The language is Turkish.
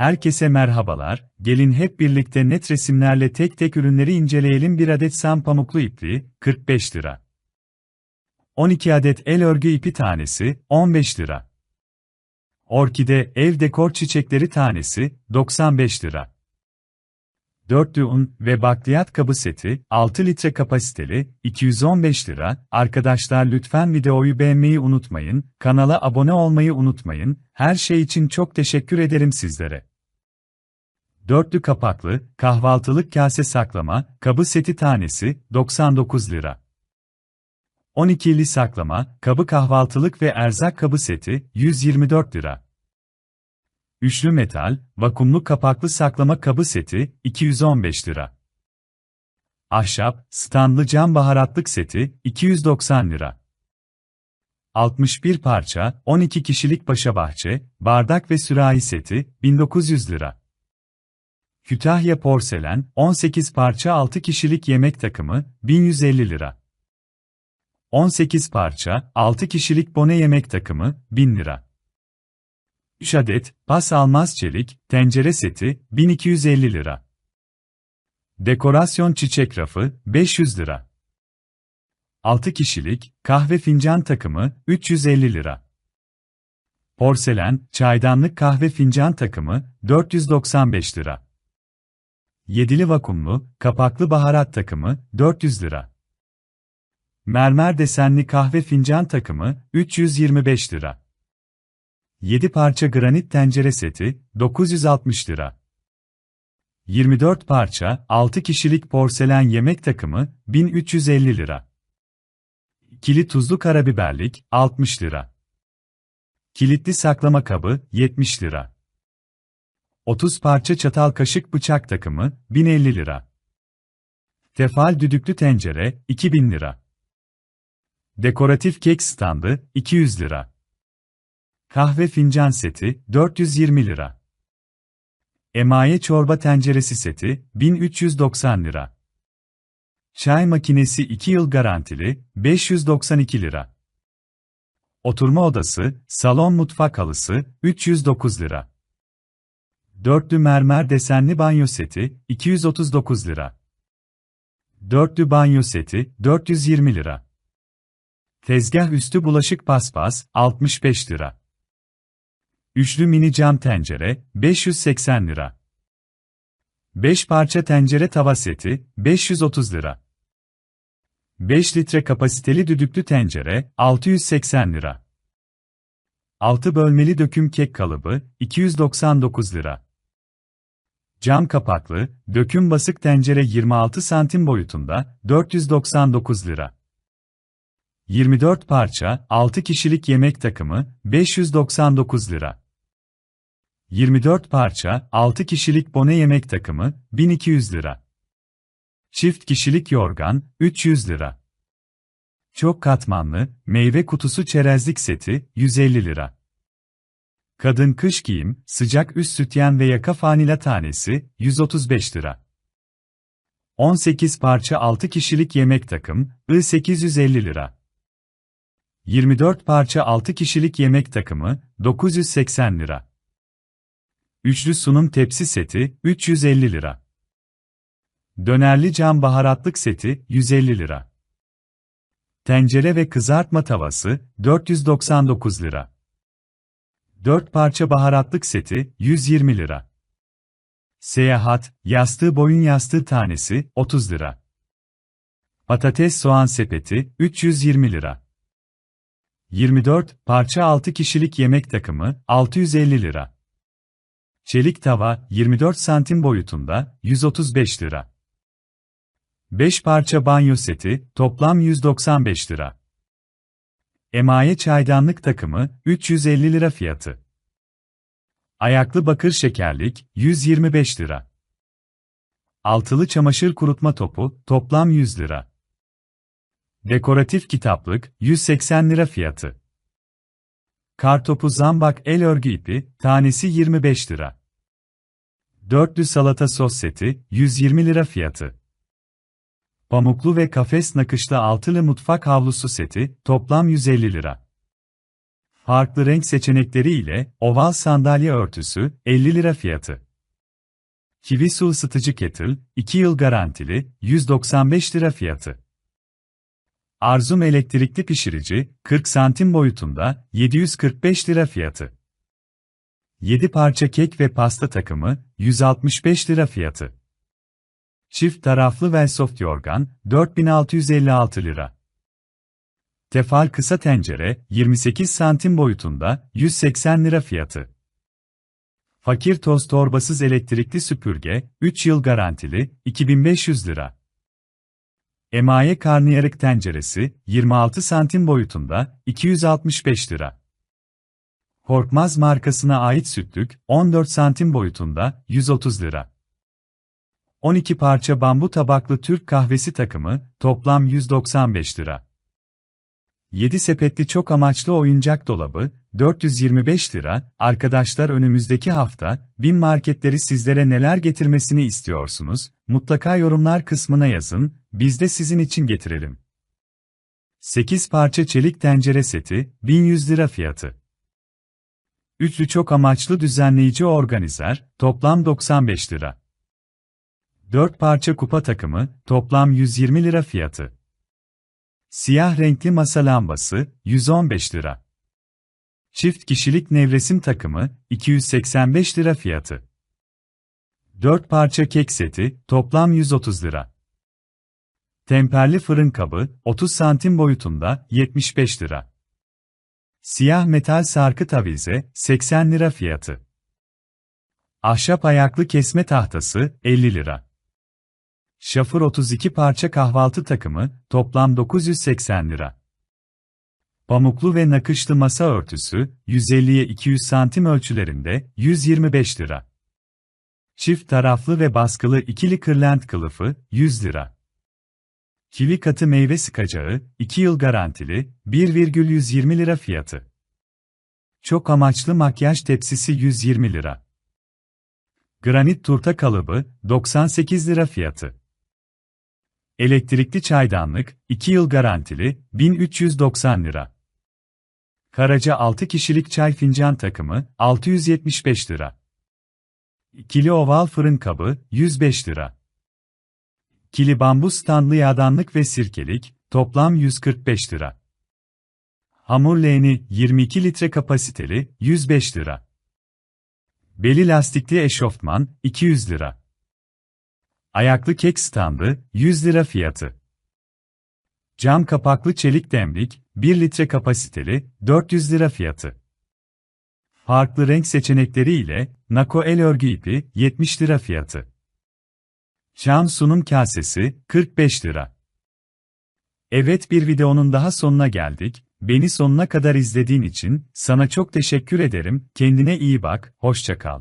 Herkese merhabalar, gelin hep birlikte net resimlerle tek tek ürünleri inceleyelim. Bir adet sam pamuklu ipliği, 45 lira. 12 adet el örgü ipi tanesi, 15 lira. Orkide, ev dekor çiçekleri tanesi, 95 lira. Dörtlü un ve bakliyat kabı seti, 6 litre kapasiteli, 215 lira. Arkadaşlar lütfen videoyu beğenmeyi unutmayın, kanala abone olmayı unutmayın. Her şey için çok teşekkür ederim sizlere. Dörtlü kapaklı, kahvaltılık kase saklama, kabı seti tanesi, 99 lira. 12'li saklama, kabı kahvaltılık ve erzak kabı seti, 124 lira. Üçlü metal, vakumlu kapaklı saklama kabı seti, 215 lira. Ahşap, standlı cam baharatlık seti, 290 lira. 61 parça, 12 kişilik paşa bahçe, bardak ve sürahi seti, 1900 lira. Kütahya porselen, 18 parça 6 kişilik yemek takımı, 1150 lira. 18 parça, 6 kişilik bone yemek takımı, 1000 lira. 3 adet, pas almaz çelik, tencere seti, 1250 lira. Dekorasyon çiçek rafı, 500 lira. 6 kişilik, kahve fincan takımı, 350 lira. Porselen, çaydanlık kahve fincan takımı, 495 lira. Yedili vakumlu, kapaklı baharat takımı, 400 lira. Mermer desenli kahve fincan takımı, 325 lira. 7 parça granit tencere seti, 960 lira. 24 parça, 6 kişilik porselen yemek takımı, 1350 lira. Kili tuzlu karabiberlik, 60 lira. Kilitli saklama kabı, 70 lira. 30 parça çatal kaşık bıçak takımı, 1050 lira. Tefal düdüklü tencere, 2000 lira. Dekoratif kek standı, 200 lira. Kahve fincan seti, 420 lira. Emaye çorba tenceresi seti, 1390 lira. Çay makinesi 2 yıl garantili, 592 lira. Oturma odası, salon mutfak halısı, 309 lira. Dörtlü mermer desenli banyo seti, 239 lira. Dörtlü banyo seti, 420 lira. Tezgah üstü bulaşık paspas, 65 lira. Üçlü mini cam tencere, 580 lira. 5 parça tencere tava seti, 530 lira. 5 litre kapasiteli düdüklü tencere, 680 lira. 6 bölmeli döküm kek kalıbı, 299 lira. Cam kapaklı, döküm basık tencere 26 santim boyutunda, 499 lira. 24 parça, 6 kişilik yemek takımı, 599 lira. 24 parça, 6 kişilik bone yemek takımı, 1200 lira. Çift kişilik yorgan, 300 lira. Çok katmanlı, meyve kutusu çerezlik seti, 150 lira. Kadın kış giyim, sıcak üst sütyen ve yaka fanila tanesi, 135 lira. 18 parça 6 kişilik yemek takım, I 850 lira. 24 parça 6 kişilik yemek takımı, 980 lira. Üçlü sunum tepsi seti, 350 lira. Dönerli cam baharatlık seti, 150 lira. Tencere ve kızartma tavası, 499 lira. 4 parça baharatlık seti, 120 lira. Seyahat, yastığı boyun yastığı tanesi, 30 lira. Patates soğan sepeti, 320 lira. 24 parça 6 kişilik yemek takımı, 650 lira. Çelik tava, 24 santim boyutunda, 135 lira. 5 parça banyo seti, toplam 195 lira. Emaye çaydanlık takımı, 350 lira fiyatı. Ayaklı bakır şekerlik, 125 lira. Altılı çamaşır kurutma topu, toplam 100 lira. Dekoratif kitaplık, 180 lira fiyatı. Kartopu zambak el örgü ipi, tanesi 25 lira. Dörtlü salata sos seti, 120 lira fiyatı. Pamuklu ve kafes nakışlı altılı mutfak havlusu seti, toplam 150 lira. Farklı renk seçenekleri ile oval sandalye örtüsü 50 lira fiyatı. Kivi su ısıtıcı kettle 2 yıl garantili 195 lira fiyatı. Arzum elektrikli pişirici 40 santim boyutunda 745 lira fiyatı. 7 parça kek ve pasta takımı 165 lira fiyatı. Çift taraflı Velsoft yorgan 4656 lira. Tefal kısa tencere 28 santim boyutunda 180 lira fiyatı. Fakir toz torbasız elektrikli süpürge 3 yıl garantili 2500 lira. Emaye karnıyarık tenceresi 26 santim boyutunda 265 lira. Korkmaz markasına ait sütlük 14 santim boyutunda 130 lira. 12 parça bambu tabaklı Türk kahvesi takımı toplam 195 lira. 7 sepetli çok amaçlı oyuncak dolabı 425 lira. Arkadaşlar önümüzdeki hafta bin marketleri sizlere neler getirmesini istiyorsunuz? Mutlaka yorumlar kısmına yazın. Biz de sizin için getirelim. 8 parça çelik tencere seti 1100 lira fiyatı. Üçlü çok amaçlı düzenleyici organizer toplam 95 lira. 4 parça kupa takımı toplam 120 lira fiyatı. Siyah renkli masa lambası 115 lira. Çift kişilik nevresim takımı 285 lira fiyatı. 4 parça kek seti toplam 130 lira. Temperli fırın kabı 30 santim boyutunda 75 lira. Siyah metal sarkı tavize 80 lira fiyatı. Ahşap ayaklı kesme tahtası 50 lira. Şafır 32 parça kahvaltı takımı, toplam 980 lira. Pamuklu ve nakışlı masa örtüsü, 150'ye 200 santim ölçülerinde, 125 lira. Çift taraflı ve baskılı ikili kırlent kılıfı, 100 lira. Kivi katı meyve sıkacağı, 2 yıl garantili, 1,120 lira fiyatı. Çok amaçlı makyaj tepsisi 120 lira. Granit turta kalıbı, 98 lira fiyatı. Elektrikli çaydanlık, 2 yıl garantili, 1390 lira. Karaca 6 kişilik çay fincan takımı, 675 lira. İkili oval fırın kabı, 105 lira. Kili bambu standlı yağdanlık ve sirkelik, toplam 145 lira. Hamur leğeni, 22 litre kapasiteli, 105 lira. Beli lastikli eşofman, 200 lira. Ayaklı kek standı, 100 lira fiyatı. Cam kapaklı çelik demlik, 1 litre kapasiteli, 400 lira fiyatı. Farklı renk seçenekleri ile, Nako el örgü ipi, 70 lira fiyatı. Cam sunum kasesi, 45 lira. Evet bir videonun daha sonuna geldik. Beni sonuna kadar izlediğin için sana çok teşekkür ederim. Kendine iyi bak, hoşça kal.